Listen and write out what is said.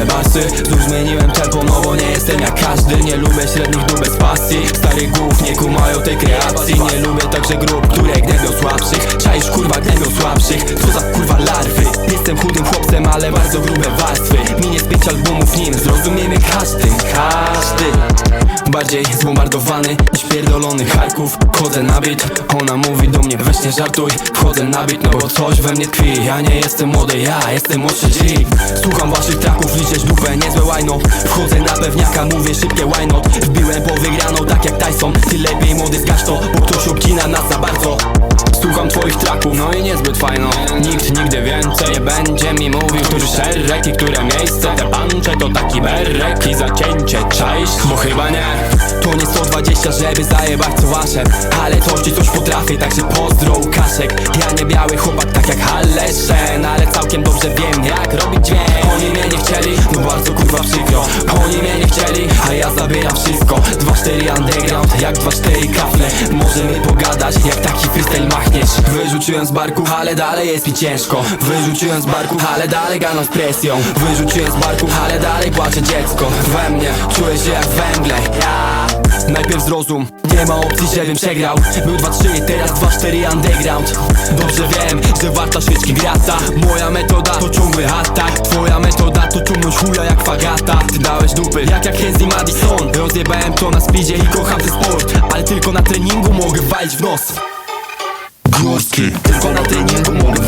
piszę basy. Znów zmieniłem tempo, no nie jestem jak każdy. Nie lubię średnich dół bez pasji. Starych głów nie kumają tej kreacji. Nie lubię także grup, które gniebią słabszych. Czaisz kurwa gniebią słabszych. Co za kurwa larwy. Jestem chudym chłopcem, ale bardzo grube warstwy pięć albumów nim Zrozumiemy każdy, każdy. Bardziej zbombardowany niż pierdolony Charków Chodzę na bit, ona mówi do mnie weź nie żartuj. Wchodzę na bit, no bo coś we mnie tkwi. Ja nie jestem młody, ja jestem młodszy G. Słucham waszych traków, liczeć dupę, niezłe łajno Wchodzę na pewniaka, mówię szybkie why not. Wbiłem po wygraną tak jak Tyson. Ty lepiej młody zgasz to, bo ktoś Słucham twoich traków, no i niezbyt fajno. Nikt nigdy więcej nie będzie mi mówił Który szereg i które miejsce. Te pancze to taki berek i zacięcie Czaisz? Bo chyba nie To nie 120, żeby zajebać co wasze Ale coś ci coś potrafię, także pozdro Łukaszek Ja nie biały chłopak tak jak Haleszen Ale całkiem dobrze wiem Mnie nie chcieli, a ja zabieram wszystko. 2-4 underground, jak 2-4 kafle. Możemy pogadać, jak taki freestyle machniesz. Wyrzuciłem z barku, ale dalej jest mi ciężko. Wyrzuciłem z barku, ale dalej ganam z presją. Wyrzuciłem z barku, ale dalej płacze dziecko. We mnie, czuję się jak węgle. Ja. Najpierw zrozum, nie ma opcji, żebym przegrał. Był 2-3, teraz 2-4 underground. Dobrze wiem, że warta świeczki grata Moja metoda to chuja jak fagata. Ty dałeś dupy, jak jak Henry Madison. Rozjebałem to na speedzie i kocham ten sport Ale tylko na treningu mogę walić w nos. Głoski Tylko na treningu mogę